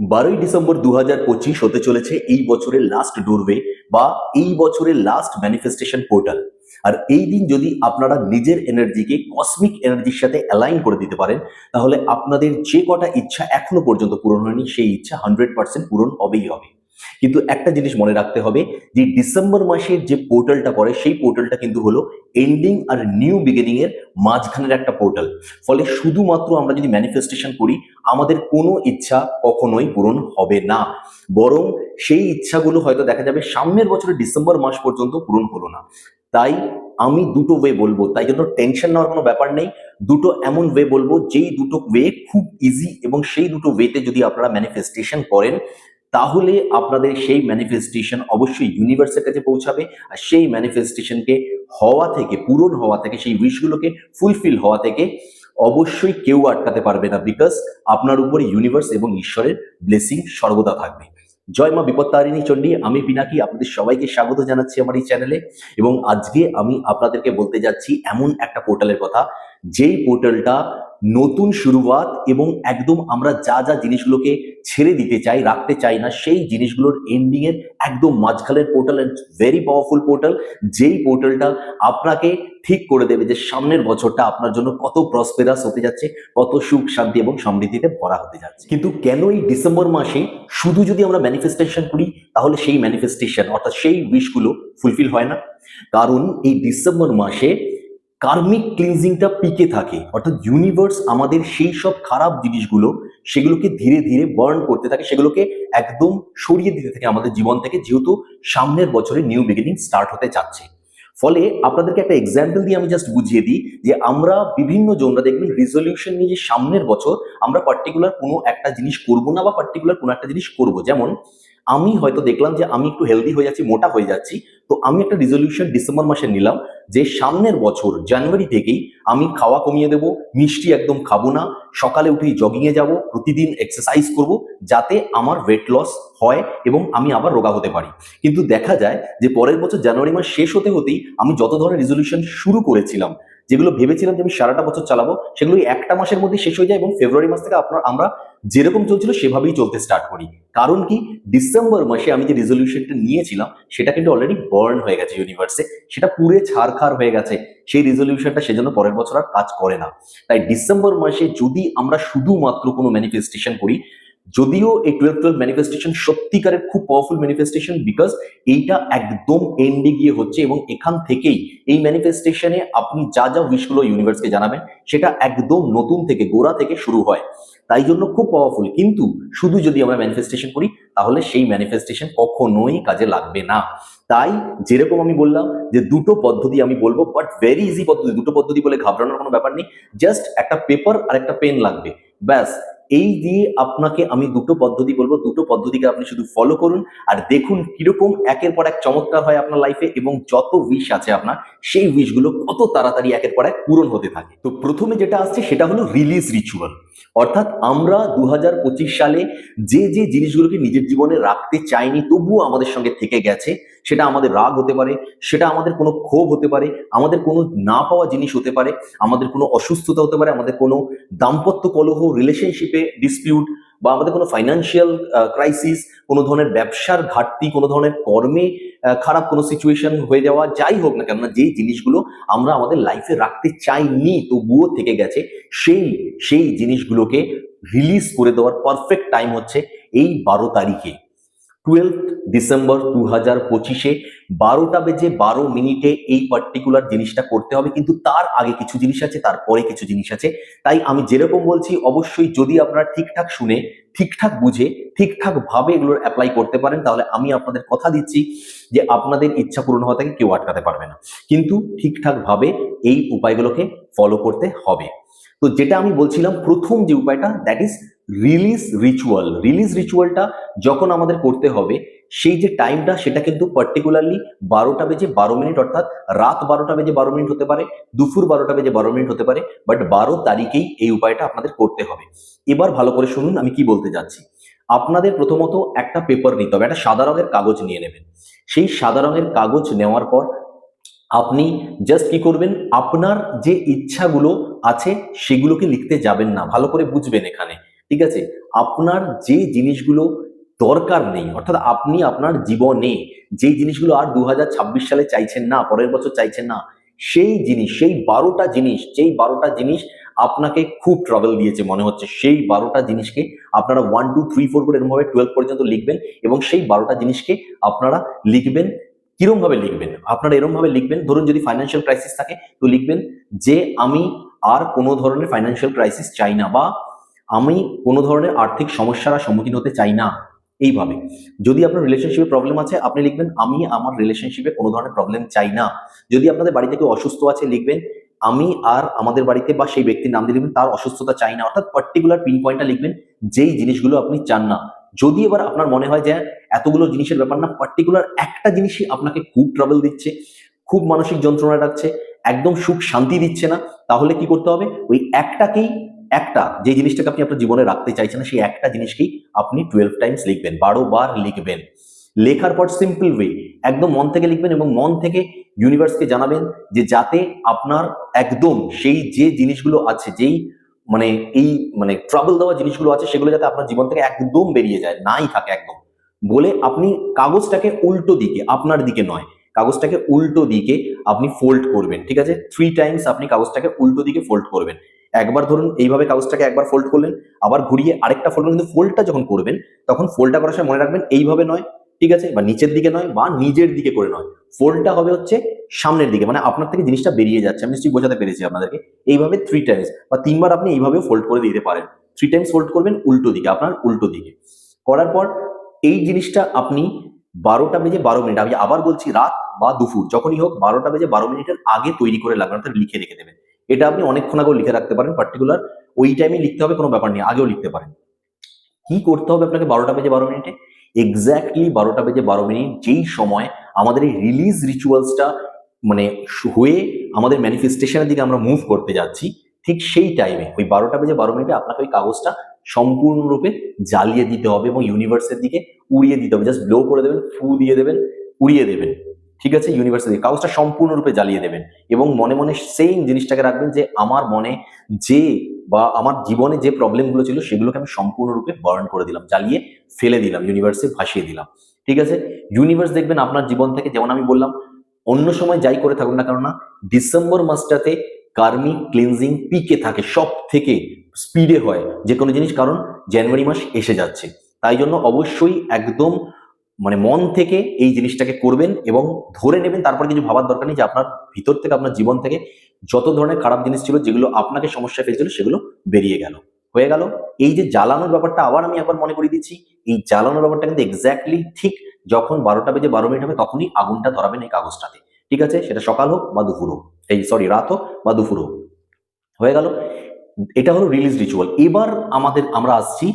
বারোই ডিসেম্বর দু হাজার পঁচিশ হতে চলেছে এই বছরের লাস্ট ডোরওয়ে বা এই বছরের লাস্ট ম্যানিফেস্টেশন পোর্টাল আর এই দিন যদি আপনারা নিজের এনার্জিকে কসমিক এনার্জির সাথে অ্যালাইন করে দিতে পারেন, তাহলে আপনাদের যে কটা ইচ্ছা এখনও পর্যন্ত পূরণ হয়নি, সেই ইচ্ছা হান্ড্রেড পার্সেন্ট পূরণ হবেই হবে। কিন্তু একটা জিনিস মনে রাখতে হবে যে ডিসেম্বর মাসের যে পোর্টালটা পড়ে, সেই পোর্টালটা কিন্তু হলো এন্ডিং আর নিউ বিগিনিং এর মাঝখানের একটা পোর্টাল। ফলে শুধুমাত্র আমরা যদি ম্যানিফেস্টেশন করি, আমাদের কোনো ইচ্ছা কখনোই পূরণ হবে না। বরং সেই ইচ্ছাগুলো হয়তো দেখা যাবে সামনের বছরের ডিসেম্বর মাস পর্যন্ত পূরণ হলো না। তাই আমি দুটো ওয়ে বলব। তাই জন্য টেনশন নেওয়ার কোনো ব্যাপার নেই। দুটো এমন ওয়ে বলব, যেই দুটো ওয়ে খুব ইজি এবং সেই দুটো ওয়েতে যদি আপনারা ম্যানিফেস্টেশন করেন তাহলে আপনাদের সেই ম্যানিফেস্টেশন অবশ্যই ইউনিভার্সের কাছে পৌঁছাবে আর সেই ম্যানিফেস্টেশনকে হওয়া থেকে, পূরণ হওয়া থেকে, সেই উইশগুলোকে ফুলফিল হওয়া থেকে অবশ্যই কেউ আটকাতে পারবে না বিকজ আপনার উপরে ইউনিভার্স এবং ঈশ্বরের ব্লেসিং সর্বদা থাকবে। জয় মা বিপত্তারিণী চণ্ডী, আমি পিনাকি, আপনাদের সবাইকে স্বাগত জানাচ্ছি আমার এই চ্যানেলে এবং আজকে আমি আপনাদেরকে বলতে যাচ্ছি এমন একটা পোর্টালের কথা, যেই পোর্টালটা নতুন শুরুয়াত এবং একদম আমরা যা যা জিনিসগুলোকে ছেড়ে দিতে চাই, রাখতে চাই না, সেই জিনিসগুলোর এন্ডিং এর একদম মাঝখানের portal and very powerful portal যেই পোর্টালটা আপনাকে ঠিক করে দেবে যে সামনের বছরটা আপনার জন্য কত প্রসপেরাস হতে যাচ্ছে, কত সুখ, শান্তি এবং সমৃদ্ধিতে ভরা হতে যাচ্ছে। কিন্তু কেন এই ডিসেম্বর মাসে শুধু যদি আমরা ম্যানিফেস্টেশন করি, তাহলে সেই ম্যানিফেস্টেশন অর্থাৎ সেই উইশগুলো ফুলফিল হয় না? কারণ এই ডিসেম্বর মাসে কার্মিক ক্লিনজিংটা পিকে থাকে। অর্থাৎ ইউনিভার্স আমাদের সেই সব খারাপ জিনিসগুলো, সেগুলোকে ধীরে ধীরে বার্ন করতে থাকে, সেগুলোকে একদম সরিয়ে দিতে থাকে আমাদের জীবন থেকে, যেহেতু সামনের বছরে নিউ বিগিনিং স্টার্ট হতে যাচ্ছে ফলে আপনাদেরকে একটা এক্সাম্পল দিয়ে আমি জাস্ট বুঝিয়ে দিই যে আমরা বিভিন্ন জনরা দেখবেন রিজলিউশন নিয়ে যে সামনের বছর আমরা পার্টিকুলার কোনো একটা জিনিস করব না বা পার্টিকুলার কোনো একটা জিনিস করব। যেমন, আমি হয়তো দেখলাম যে আমি একটু হেলদি হয়ে যাচ্ছি, মোটা হয়ে যাচ্ছি তো আমি একটা রিজলিউশন ডিসেম্বর মাসে নিলাম যে সামনের বছর জানুয়ারি থেকেই আমি খাওয়া কমিয়ে দেব, মিষ্টি একদম খাব না, সকালে উঠেই জগিংয়ে যাব, প্রতিদিন এক্সারসাইজ করব যাতে আমার ওয়েট লস হয় এবং আমি আবার রোগা হতে পারি। কিন্তু দেখা যায় যে পরের বছর জানুয়ারি মাস শেষ হতে হতেই আমি যত ধরনের রেজলিউশন শুরু করেছিলাম, যেগুলো ভেবেছিলাম যে আমি সারাটা বছর চালাবো সেগুলো একটা মাসের মধ্যে শেষ হয়ে যায় এবং ফেব্রুয়ারি মাস থেকে আপনার, আমরা যেরকম চলছিল সেভাবেই চলতে স্টার্ট করি। কারণ কি ডিসেম্বর মাসে আমি যে রেজলিউশনটা নিয়েছিলাম, সেটা কিন্তু অলরেডি বার্ন হয়ে গেছে ইউনিভার্সে সেটা পুরে ছাড়খার হয়ে গেছে। সেই রেজলিউশনটা সেজন্য পরের বছর আর কাজ করে না। তাই ডিসেম্বর মাসে যদি আমরা শুধুমাত্র কোনো ম্যানিফেস্টেশন করি, যদিও এই টুয়েলভ টুয়েলভ ম্যানিফেস্টেশন সত্যিকারের খুব পাওয়ারফুল ম্যানিফেস্টেশন বিকজ এইটা একদম এন্ডে গিয়ে হচ্ছে এবং এখান থেকেই এই ম্যানিফেস্টেশনে আপনি যা যা উইশগুলো ইউনিভার্সকে জানাবেন, সেটা একদম নতুন থেকে, গোড়া থেকে শুরু হয়। তাই জন্য খুব পাওয়ারফুল কিন্তু শুধু যদি আমরা ম্যানিফেস্টেশন করি, তাহলে সেই ম্যানিফেস্টেশন কখনোই কাজে লাগবে না। তাই যেরকম আমি বললাম যে দুটো পদ্ধতি আমি বলব বাট ভেরি ইজি পদ্ধতি, দুটো পদ্ধতি বলে ঘাবড়ানোর কোনো ব্যাপার নেই। জাস্ট একটা পেপার আর একটা পেন লাগবে। ব্যাস। এই দিয়ে আপনাকে আমি দুটো পদ্ধতি বলব। দুটো পদ্ধতিকে আপনি শুধু ফলো করুন আর দেখুন কীরকম একের পর এক চমৎকার হয় আপনার লাইফে এবং যত উইশ আছে আপনার, সেই উইশগুলো কত তাড়াতাড়ি একের পর এক পূরণ হতে থাকে। তো প্রথমে যেটা আসছে সেটা হলো রিলিজ রিচুয়াল অর্থাৎ আমরা দু হাজার পঁচিশ সালে যে যে জিনিসগুলোকে নিজের জীবনে রাখতে চাইনি, তবুও আমাদের সঙ্গে থেকে গেছে। সেটা আমাদের রাগ হতে পারে, সেটা আমাদের কোনো ক্ষোভ হতে পারে, আমাদের কোনো না পাওয়া জিনিস হতে পারে, আমাদের কোনো অসুস্থতা হতে পারে, আমাদের কোনো দাম্পত্য কলহ রিলেশনশিপে ডিসপিউট বা আমাদের কোনো ফাইন্যান্সিয়াল ক্রাইসিস কোনো ধরনের ব্যবসার ঘাটতি, কোনো ধরনের কর্মে খারাপ কোনো সিচুয়েশন হয়ে যাওয়া যাই হোক না কেননা যেই জিনিসগুলো আমরা আমাদের লাইফে রাখতে চাইনি তবুও থেকে গেছে, সেই সেই জিনিসগুলোকে রিলিজ করে দেওয়ার পারফেক্ট টাইম হচ্ছে এই বারো তারিখে। টুয়েলভ ডিসেম্বর দু হাজার পঁচিশে বারোটা বেজে বারো মিনিটে এই পার্টিকুলার জিনিসটা করতে হবে, কিন্তু তার আগে কিছু জিনিস আছে, তারপরে কিছু জিনিস আছে। তাই আমি যেরকম বলছি, অবশ্যই যদি আপনারা ঠিকঠাক শুনে, ঠিকঠাক বুঝে, ঠিকঠাক ভাবে এগুলোর অ্যাপ্লাই করতে পারেন, তাহলে আমি আপনাদের কথা দিচ্ছি যে আপনাদের ইচ্ছা পূরণ হওয়া থেকে কেউ আটকাতে পারবে না। কিন্তু ঠিকঠাক ভাবে এই উপায়গুলোকে ফলো করতে হবে। তো যেটা আমি বলছিলাম, প্রথম যে উপায়টা that is release ritual release রিচুয়ালটা যখন আমাদের করতে হবে, সেই যে টাইমটা সেটা কিন্তু পার্টিকুলারলি বারোটা বেজে বারো মিনিট অর্থাৎ রাত বারোটা বেজে বারো মিনিট হতে পারে, দুপুর বারোটা বেজে বারো মিনিট হতে পারে বাট বারো তারিখেই এই উপায়টা আপনাদের করতে হবে। এবার ভালো করে শুনুন, আমি কি বলতে যাচ্ছি। আপনাদের প্রথমত একটা পেপার নিতে হবে, একটা সাদা রঙের কাগজ নিয়ে নেবেন। সেই সাদা রঙের কাগজ নেওয়ার পর আপনি জাস্ট কি করবেন, আপনার যে ইচ্ছাগুলো আছে সেগুলোকে লিখতে যাবেন না, ভালো করে বুঝবেন এখানে। ঠিক আছে? আপনার যে জিনিসগুলো দরকার নেই, অর্থাৎ আপনি আপনার জীবনে যেই জিনিসগুলো আর দু হাজার ছাব্বিশ সালে চাইছেন না, পরের বছর চাইছেন না, সেই জিনিস, সেই বারোটা জিনিস, যেই বারোটা জিনিস আপনাকে খুব ট্রাভেল দিয়েছে মনে হচ্ছে, সেই বারোটা জিনিসকে আপনারা ওয়ান টু থ্রি ফোর করে এরকমভাবে টুয়েলভ পর্যন্ত লিখবেন এবং সেই বারোটা জিনিসকে আপনারা লিখবেন কিরম ভাবে লিখবেন? আপনারা এরকম ভাবে লিখবেন, ধরুন যদি ফাইন্যান্সিয়াল ক্রাইসিস থাকে, তো লিখবেন যে আমি আর কোনো ধরনের ফাইন্যান্সিয়াল ক্রাইসিস চাই না বা আমি কোনো ধরনের আর্থিক সমস্যার সম্মুখীন হতে চাই না। এইভাবে। যদি আপনার রিলেশনশিপে প্রবলেম আছে, আপনি লিখবেন, আমি আমার রিলেশনশিপে কোনো ধরনের প্রবলেম চাই না। যদি আপনাদের বাড়িতে কেউ অসুস্থ আছে, লিখবেন, আমি আর আমাদের বাড়িতে বা সেই ব্যক্তির নাম দিয়ে লিখবেন, তার অসুস্থতা চাই না। অর্থাৎ পার্টিকুলার পিন পয়েন্টটা লিখবেন, যেই জিনিসগুলো আপনি চান না। যদি এবার আপনার মনে হয় যে এতগুলো জিনিসের ব্যাপার না পার্টিকুলার একটা জিনিসই আপনাকে খুব ট্রাভেল দিচ্ছে, খুব মানসিক যন্ত্রণা রাখছে একদম সুখ শান্তি দিচ্ছে না, তাহলে কি করতে হবে? ওই একটাকেই একটা, যে জিনিসটাকে আপনি আপনার জীবনে রাখতে চাইছেন, সেই একটা জিনিসকেই আপনি টুয়েলভ টাইমস লিখবেন, বারো বার লিখবেন। লেখার পর সিম্পল ওয়ে একদম মন থেকে লিখবেন এবং মন থেকে ইউনিভার্সকে জানাবেন যে যাতে আপনার একদম সেই যে জিনিসগুলো আছে, যেই মানে এই মানে ট্রাবল দেওয়া জিনিসগুলো আছে, সেগুলো যাতে আপনার জীবন থেকে একদম বেরিয়ে যায়, নাই থাকে একদম। বলে আপনি কাগজটাকে উল্টো দিকে, আপনার দিকে নয় কাগজটাকে উল্টো দিকে আপনি ফোল্ড করবেন, ঠিক আছে? থ্রি টাইমস আপনি কাগজটাকে উল্টো দিকে ফোল্ড করবেন। একবার ধরুন এইভাবে কাগজটাকে একবার ফোল্ড করলেন, আবার ঘুরিয়ে আরেকটা ফোল্ড কিন্তু ফোল্ডটা যখন করবেন, তখন ফোল্ডটা করার সময় মনে রাখবেন এইভাবে নয়, ঠিক আছে? বা নিচের দিকে নয়, বা নিজের দিকে করে নয়। ফোল্ডটা হবে হচ্ছে সামনের দিকে মানে আপনার থেকে জিনিসটা বেরিয়ে যাচ্ছে। আমি নিশ্চয়ই বোঝাতে পেরেছি আপনাদেরকে। এইভাবে থ্রি টাইমস বা তিনবার আপনি এইভাবে ফোল্ড করে দিতে পারেন। থ্রি টাইমস ফোল্ড করবেন উল্টো দিকে, আপনার উল্টো দিকে। করার পর এই জিনিসটা আপনি বারোটা বেজে বারো মিনিট। আমি আবার বলছি রাত বা দুপুর, যখনই হোক বারোটা বেজে বারো মিনিটের আগে তৈরি করে লাগবেন অর্থাৎ লিখে রেখে দেবেন। এটা আপনি অনেকক্ষণ আগেও লিখে রাখতে পারেন পার্টিকুলার ওই টাইমে লিখতে হবে, কোনো ব্যাপার নেই, আগেও লিখতে পারেন। কি করতে হবে আপনাকে বারোটা বেজে বারো মিনিটে? এক্স্যাক্টলি বারোটা বেজে বারো মিনিট, যেই সময় আমাদের এই রিলিজ রিচুয়ালসটা মানে হয়ে আমাদের ম্যানিফেস্টেশনের দিকে আমরা মুভ করতে যাচ্ছি, ঠিক সেই টাইমে ওই বারোটা বেজে বারো মিনিটে আপনাকে ওই কাগজটা সম্পূর্ণরূপে জ্বালিয়ে দিতে হবে এবং ইউনিভার্সের দিকে উড়িয়ে দিতে হবে। জাস্ট ব্লো করে দেবেন ফু দিয়ে দেবেন, উড়িয়ে দেবেন। ঠিক আছে? ইউনিভার্সের দিকে। কাগজটা সম্পূর্ণরূপে জ্বালিয়ে দেবেন। এবং মনে মনে সেম জিনিসটাকে রাখবেন যে, আমার মনে যে বা আমার জীবনে যে প্রবলেমগুলো ছিল, সেগুলোকে আমি সম্পূর্ণরূপে বার্ন করে দিলাম, জ্বালিয়ে ফেলে দিলাম ইউনিভার্সে ভাসিয়ে দিলাম। ঠিক আছে? ইউনিভার্স দেখবেন আপনার জীবন থেকে, যেমন আমি বললাম, অন্য সময় যাই করে থাকুন না কারণ না ডিসেম্বর মাসটাতে কার্মিক ক্লিনজিং পিকে থাকে সব থেকে স্পিডে হয় যে কোনো জিনিস, কারণ জানুয়ারি মাস এসে যাচ্ছে। তাই জন্য অবশ্যই একদম মানে মন থেকে এই জিনিসটাকে করবেন এবং ধরে নেবেন, তারপর কিছু ভাবার দরকার নেই যে আপনার ভিতর থেকে, আপনার জীবন থেকে যত ধরনের খারাপ জিনিস ছিল, যেগুলো আপনাকে সমস্যা ফেলছিল সেগুলো বেরিয়ে গেল। হয়ে গেল। এই যে জ্বালানোর ব্যাপারটা আবার আমি একবার মনে করিয়ে দিচ্ছি, এই জ্বালানোর ব্যাপারটা কিন্তু এক্স্যাক্টলি ঠিক যখন বারোটা বেজে বারো মিনিট হবে, তখনই আগুনটা ধরাবেন এই কাগজটাতে। ঠিক আছে? সেটা সকাল হোক বা দুপুর হোক। এই সরি রাত হোক বা দুপুর হোক। হয়ে গেল। এটা হলো রিলিজ রিচুয়াল এবার আমাদের, আমরা আসছি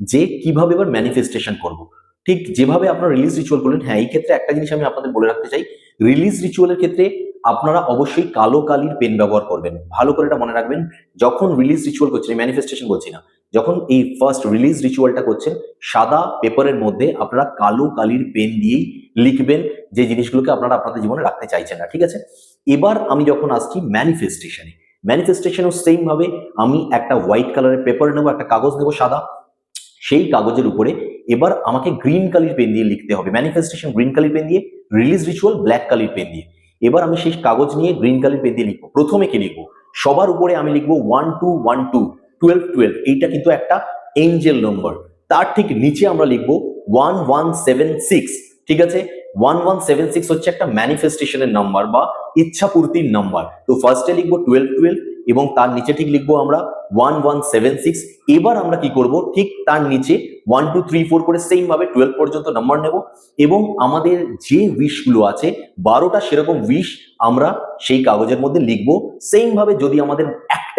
যে কীভাবে এবার ম্যানিফেস্টেশন করব। ঠিক যেভাবে আপনারা রিলিজ রিচুয়াল করলেন হ্যাঁ এই ক্ষেত্রে একটা জিনিস আমি আপনাদের বলে রাখতে চাই। রিলিজ রিচুয়ালের ক্ষেত্রে আপনারা অবশ্যই কালো কালির পেন ব্যবহার করবেন। ভালো করে এটা মনে রাখবেন, যখন রিলিজ রিচুয়াল করছেন ম্যানিফেস্টেশন বলছি না, যখন এই ফার্স্ট রিলিজ রিচুয়ালটা করছেন, সাদা পেপারের মধ্যে আপনারা কালো কালির পেন দিয়েই লিখবেন যে জিনিসগুলোকে আপনারা আপনাদের জীবনে রাখতে চাইছেন না, ঠিক আছে? এবার আমি যখন আসছি ম্যানিফেস্টেশনে ম্যানিফেস্টেশনও সেম ভাবে আমি একটা হোয়াইট কালারের পেপার নেব, একটা কাগজ নেব সাদা। সেই কাগজের উপরে এবার আমাকে গ্রিন কালির পেন দিয়ে লিখতে হবে। ম্যানিফেস্টেশন গ্রিন কালির পেন দিয়ে রিলিজ রিচুয়াল ব্ল্যাক কালির পেন দিয়ে। এবার আমি সেই কাগজ নিয়ে গ্রিন কালির পেন দিয়ে লিখব। প্রথমে কি লিখব? সবার উপরে আমি লিখব one two one two twelve twelve এইটা কিন্তু একটা এঞ্জেল নম্বর তার ঠিক নিচে আমরা লিখব ওয়ান ওয়ান সেভেন সিক্স ঠিক আছে? ওয়ান ওয়ান সেভেন সিক্স হচ্ছে একটা ম্যানিফেস্টেশনের নাম্বার বা ইচ্ছা পূর্তির নাম্বার তো ফার্স্টে লিখব টুয়েলভ টুয়েলভ এবং তার নিচে ঠিক লিখব আমরা ওয়ান ওয়ান সেভেন সিক্স এবার আমরা কি করব? ঠিক তার নিচে ওয়ান টু থ্রি ফোর করে সেম ভাবে টুয়েলভ পর্যন্ত নাম্বার নেব এবং আমাদের যে উইশগুলো আছে, বারোটা সেরকম উইশ আমরা সেই কাগজের মধ্যে লিখব। সেম ভাবে যদি আমাদের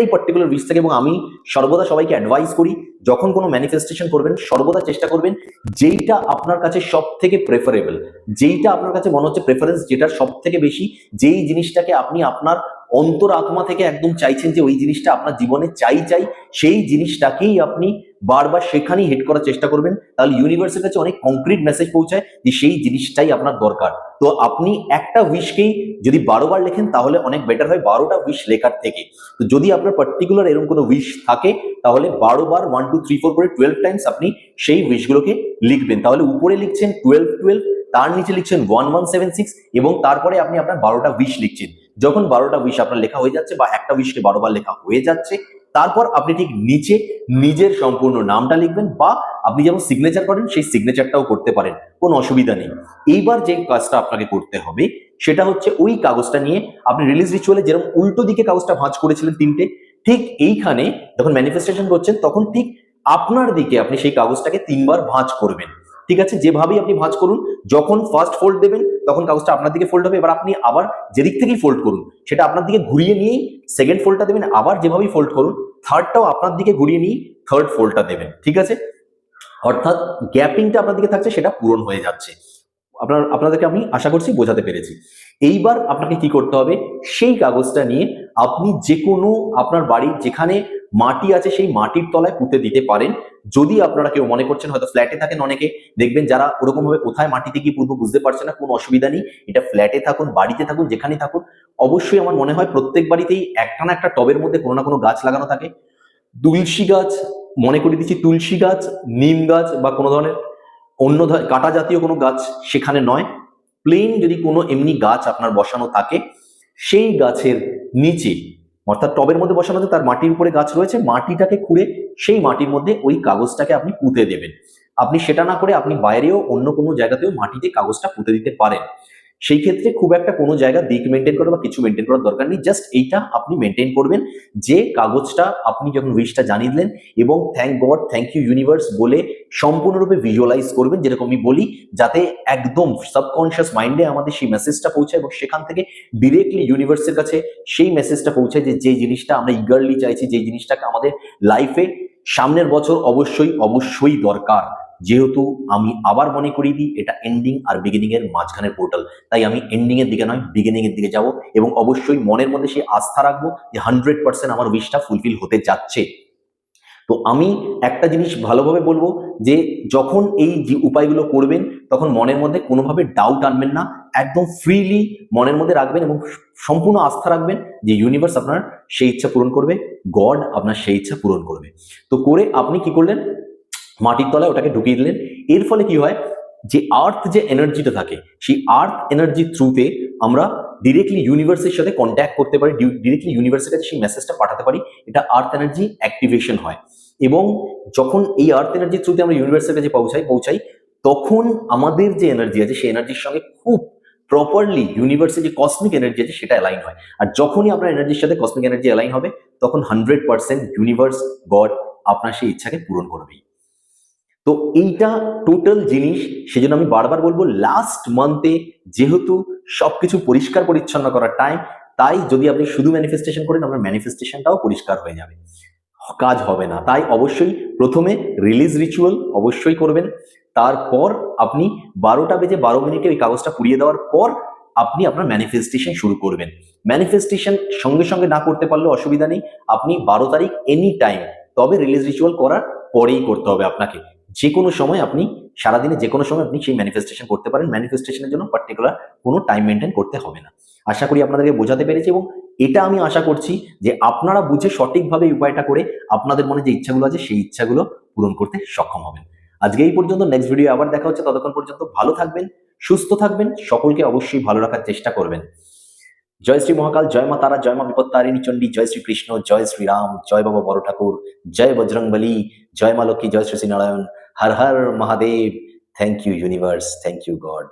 একটাই পার্টিকুলার উইশ থাকে এবং আমি সর্বদা সবাইকে অ্যাডভাইস করি, যখন কোনো ম্যানিফেস্টেশন করবেন, সর্বদা চেষ্টা করবেন যেইটা আপনার কাছে সব থেকে প্রেফারেবল যেইটা আপনার কাছে মনে হচ্ছে প্রেফারেন্স যেটা সব থেকে বেশি, যেই জিনিসটাকে আপনি আপনার অন্তর আত্মা থেকে একদম চাইছেন যে ওই জিনিসটা আপনার জীবনে চাই চাই, সেই জিনিসটাকেই আপনি বারবার সেখানেই হেড করার চেষ্টা করবেন, তাহলে ইউনিভার্সের কাছে অনেক কংক্রিট মেসেজ পৌঁছায় যে সেই জিনিসটাই আপনার দরকার। তো আপনি একটা উইশকেই যদি বারোবার লেখেন, তাহলে অনেক বেটার হয় বারোটা উইশ লেখার থেকে। তো যদি আপনার পার্টিকুলার এরকম কোনো উইশ থাকে, তাহলে বারো বার ওয়ান টু থ্রি ফোর করে টুয়েলভ টাইমস আপনি সেই উইশগুলোকে লিখবেন। তাহলে উপরে লিখছেন টুয়েলভ টুয়েলভ তার নিচে লিখছেন ওয়ান ওয়ান সেভেন সিক্স এবং তারপরে আপনি আপনার বারোটা উইশ লিখছেন। যখন বারোটা উইশ আপনার লেখা হয়ে যাচ্ছে বা একটা উইশকে বারোবার লেখা হয়ে যাচ্ছে, তারপর আপনি ঠিক নিচে নিজের সম্পূর্ণ নামটা লিখবেন বা আপনি যেমন সিগনেচার করেন, সেই সিগনেচারটাও করতে পারেন, কোনো অসুবিধা নেই। এইবার যে কাজটা আপনাকে করতে হবে, সেটা হচ্ছে ওই কাগজটা নিয়ে আপনি রিলিজ রিচুয়ালে যেরকম উল্টো দিকে কাগজটা ভাঁজ করেছিলেন তিনটে, ঠিক এইখানে যখন ম্যানিফেস্টেশন করছেন, তখন ঠিক আপনার দিকে আপনি সেই কাগজটাকে তিনবার ভাঁজ করবেন। ঠিক আছে? যেভাবেই আপনি ভাঁজ করুন, যখন ফার্স্ট ফোল্ড দেবেন, তখন কাগজটা আপনার দিকে ফোল্ড হবে। এবার আপনি আবার যেদিক থেকেই ফোল্ড করুন, সেটা আপনার দিকে ঘুরিয়ে নিয়েই সেকেন্ড ফোল্ডটা দেবেন, আবার যেভাবেই ফোল্ড করুন থার্ডটাও আপনার দিকে ঘুরিয়ে নিয়ে থার্ড ফোল্ডটা দেবেন, ঠিক আছে? অর্থাৎ গ্যাপিংটা আপনার দিকে থাকছে, সেটা পূরণ হয়ে যাচ্ছে। আপনার, আপনাদেরকে আমি আশা করছি বোঝাতে পেরেছি। এইবার আপনাকে কি করতে হবে? সেই কাগজটা নিয়ে আপনি যে কোনো আপনার বাড়ির যেখানে মাটি আছে সেই মাটির তলায় পুঁতে দিতে পারেন। যদি আপনারা কেউ মনে করছেন হয়তো ফ্ল্যাটে থাকেন অনেকে, দেখবেন যারা ওরকম ভাবে কোথায় মাটিতে কি পুঁতবো বুঝতে পারছে না, কোনো অসুবিধা নেই। এটা ফ্ল্যাটে থাকুন, বাড়িতে থাকুন, যেখানেই থাকুন। অবশ্যই আমার মনে হয় প্রত্যেক বাড়িতেই একটা না একটা টবের মধ্যে কোনো না কোনো গাছ লাগানো থাকে। তুলসী গাছ, মনে করে দিচ্ছি তুলসী গাছ, নিম গাছ বা কোনো ধরনের অন্য কাটা জাতীয় কোনো গাছ সেখানে নয়। প্লেন যদি কোনো এমনি গাছ আপনার বসানো থাকে, সেই গাছের নিচে, অর্থাৎ টবের মধ্যে বসানো আছে, তার মাটির উপরে গাছ রয়েছে, মাটিটাকে খুঁড়ে সেই মাটির মধ্যে ওই কাগজটাকে আপনি পুঁতে দেবেন। আপনি সেটা না করে আপনি বাইরেও অন্য কোনো জায়গাতেও মাটিতে কাগজটা পুঁতে দিতে পারেন। সেই ক্ষেত্রে খুব একটা কোনো জায়গা দিক মেনটেন করা বা কিছু মেনটেন করার দরকার নেই। জাস্ট এইটা আপনি মেনটেন করবেন। যে কাগজটা আপনি যখন উইশটা জানিয়ে দিলেন এবং thank God thank you universe বলে সম্পূর্ণরূপে ভিজুয়ালাইজ করবেন, যেরকম আমি বলি, যাতে একদম সাবকনশিয়াস মাইন্ডে আমাদের সেই মেসেজটা পৌঁছায় এবং সেখান থেকে ডিরেক্টলি ইউনিভার্সের কাছে সেই মেসেজটা পৌঁছায় যে যে জিনিসটা আমরা ইগারলি চাইছি, যে জিনিসটাকে আমাদের লাইফে সামনের বছর অবশ্যই অবশ্যই দরকার। যেহেতু আমি আবার মনে করিয়ে দিই, এটা এন্ডিং আর বিগিনিং এর মাঝখানের পোর্টাল তাই আমি এন্ডিং এর দিকে নয় বিগিনিং এর দিকে যাব এবং অবশ্যই মনের মধ্যে সেই আস্থা রাখব যে হান্ড্রেড পার্সেন্ট আমার উইশটা ফুলফিল হতে যাচ্ছে। তো আমি একটা জিনিস ভালোভাবে বলব যে, যখন এই যে উপায়গুলো করবেন, তখন মনের মধ্যে কোনোভাবে ডাউট আনবেন না। একদম ফ্রিলি মনের মধ্যে রাখবেন এবং সম্পূর্ণ আস্থা রাখবেন যে ইউনিভার্স আপনার সেই ইচ্ছা পূরণ করবে গড আপনার সেই ইচ্ছা পূরণ করবে। তো করে আপনি কি করলেন? মাটির তলায় ওটাকে ঢুকিয়ে দিলেন। এর ফলে কি হয়? যে আর্থ যে এনার্জিটা থাকে, সেই আর্থ এনার্জির থ্রুতে আমরা ডিরেক্টলি ইউনিভার্সের সাথে কন্ট্যাক্ট করতে পারি ডিরেক্টলি ইউনিভার্সের কাছে সেই মেসেজটা পাঠাতে পারি, এটা আর্থ এনার্জি অ্যাক্টিভেশন হয়। এবং যখন এই আর্থ এনার্জি থ্রুতে আমরা ইউনিভার্সের কাছে পৌঁছাই পৌঁছাই, তখন আমাদের যে এনার্জি আছে, সেই এনার্জির সঙ্গে খুব প্রপারলি ইউনিভার্সের যে কসমিক এনার্জি আছে, সেটা অ্যালাইন হয়। আর যখনই আপনার এনার্জির সাথে কসমিক এনার্জি অ্যালাইন হবে, তখন হান্ড্রেড পার্সেন্ট ইউনিভার্স গড আপনার সেই ইচ্ছাকে পূরণ করবেই। তো এইটা টোটাল জিনিস, সেজন্য আমি বারবার বলব লাস্ট মান্থে যেহেতু সবকিছু পরিষ্কার পরিচ্ছন্ন করার টাইম তাই যদি আপনি শুধু ম্যানিফেস্টেশন করেন, আপনার ম্যানিফেস্টেশনটাও পরিষ্কার হয়ে যাবে। কাজ হবে না। তাই অবশ্যই প্রথমে রিলিজ রিচুয়াল অবশ্যই করবেন। তারপর আপনি বারোটা বেজে বারো মিনিটে ওই কাগজটা পুড়িয়ে দেওয়ার পর আপনি আপনার ম্যানিফেস্টেশন শুরু করবেন। ম্যানিফেস্টেশন সঙ্গে সঙ্গে না করতে পারলে অসুবিধা নেই। আপনি বারো তারিখ এনি টাইম তবে রিলিজ রিচুয়াল করার পরেই করতে হবে আপনাকে। যে কোনো সময় আপনি, সারাদিনে যে কোনো সময় আপনি সেই ম্যানিফেস্টেশন করতে পারেন। ম্যানিফেস্টেশনের জন্য পার্টিকুলার কোনো টাইম মেনটেন করতে হবে না। আশা করি আপনাদেরকে বোঝাতে পেরেছি এবং এটা আমি আশা করছি যে আপনারা বুঝে সঠিকভাবে উপায়টা করে আপনাদের মনে যে ইচ্ছাগুলো আছে, সেই ইচ্ছাগুলো পূরণ করতে সক্ষম হবেন। আজকে এই পর্যন্ত নেক্সট ভিডিও আবার দেখা হচ্ছে। ততক্ষণ পর্যন্ত ভালো থাকবেন, সুস্থ থাকবেন, সকলকে অবশ্যই ভালো রাখার চেষ্টা করবেন। জয় শ্রী মহাকাল, জয় মা তারা, জয় মা বিপত্তারিণী চণ্ডী, জয় শ্রী কৃষ্ণ, জয় শ্রীরাম জয় বাবা বড় ঠাকুর, জয় বজরংবলী, জয় মা লক্ষ্মী, জয় Shri Shri Narayan. Har Har Mahadev. Thank you, universe. Thank you, God.